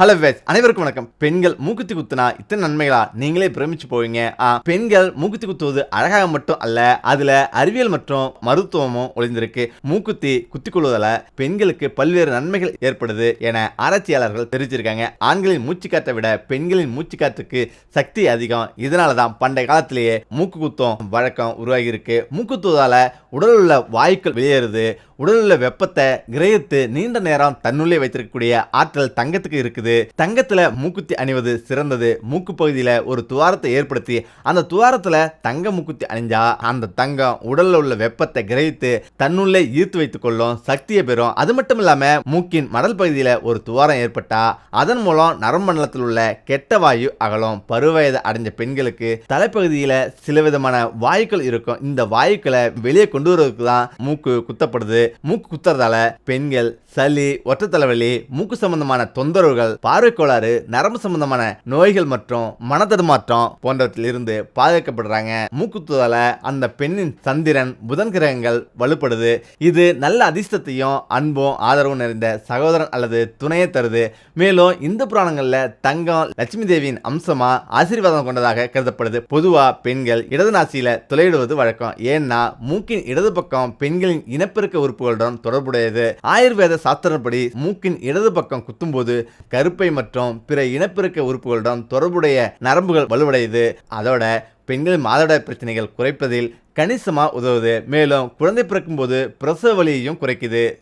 Hello ways அனைவருக்கும் வணக்கம். பெண்கள் மூக்குத்தி குத்துனா இத்தனை நன்மைகளா? நீங்களே பிரமிச்சு போவீங்க. பெண்கள் மூக்குத்தி குத்துவது அழகாக மட்டும் அல்ல அதுல அறிவியல் மற்றும் மருத்துவமும் ஒளிந்திருக்கு. மூக்குத்தி குத்தி கொள்வதால பெண்களுக்கு பல்வேறு நன்மைகள் ஏற்படுது என ஆராய்ச்சியாளர்கள் தெரிவிச்சிருக்காங்க. ஆண்களின் மூச்சுக்காற்றை விட பெண்களின் மூச்சுக்காற்றுக்கு சக்தி அதிகம். இதனால தான் பண்டைய காலத்திலேயே மூக்கு குத்தும் வழக்கம் உருவாகி இருக்கு மூக்குத்துவதால உடல் உள்ள வாயுக்கள் வெளியேறுது. உடல் உள்ள வெப்பத்தை கிரகித்து நீண்ட நேரம் தன்னுள்ளே வைத்திருக்கக்கூடிய ஆற்றல் தங்கத்துக்கு இருக்குது. தங்கத்துல மூக்குத்தி அணிவது சிறந்தது. மூக்கு பகுதியில ஒரு துவாரத்தை ஏற்படுத்தி அந்த துவாரத்துல தங்க மூக்குத்தி அணிஞ்சா அந்த தங்கம் உடல்ல உள்ள வெப்பத்தை கிரகித்து தன்னுள்ளே ஈர்த்து வைத்துக் கொள்ளும் சக்தியை பெறும். அது மட்டும் இல்லாம மூக்கின் மடல் பகுதியில ஒரு துவாரம் ஏற்பட்டா அதன் மூலம் நரம்பு மண்டலத்தில் உள்ள கெட்ட வாயு அகலும் பருவயது அடைஞ்ச பெண்களுக்கு தலைப்பகுதியில சில விதமான வாயுக்கள் இருக்கும். இந்த வாயுக்களை வெளியே கொண்டு வருவதற்கு தான் மூக்கு குத்தப்படுது. மூக்கு குத்துறதால பெண்கள் சளி ஒற்றை தலைவலி மூக்கு சம்பந்தமான தொந்தரவுகள் பார்வை கோளாறு நரம்பு சம்பந்தமான நோய்கள் மற்றும் மனதடுமாற்றம் போன்றவற்றிலிருந்து பாதுகாக்கப்படுறாங்க. மூக்குத்துவதால அந்த பெண்ணின் சந்திரன் புதன் கிரகங்கள் வலுப்படுது. இது நல்ல அதிர்ஷ்டத்தையும் அன்பும் ஆதரவும் நிறைந்த சகோதரன் அல்லது துணையை தருது. மேலும் இந்து புராணங்கள்ல தங்கம் லட்சுமி தேவியின் அம்சமா ஆசீர்வாதம் கொண்டதாக கருதப்படுது. பொதுவா பெண்கள் இடது நாசியில துளையிடுவது வழக்கம். ஏன்னா மூக்கின் இடது பக்கம் பெண்களின் இனப்பெருக்க உறுப்புகளுடன் தொடர்புடையது. ஆயுர்வேத சாஸ்திரப்படி மூக்கின் இடது பக்கம் குத்தும்போது கருப்பை மற்றும் பிற இனப்பெருக்க உறுப்புகளுடன் தொடர்புடைய நரம்புகள் வலுவடையுது. அதோட பெண்களின் மாதவிடாய் பிரச்சனைகள் குறைப்பதில் கணிசமாக உதவுது. மேலும் குழந்தை பிறக்கும்போது பிரசவ வலியையும் குறைக்குது.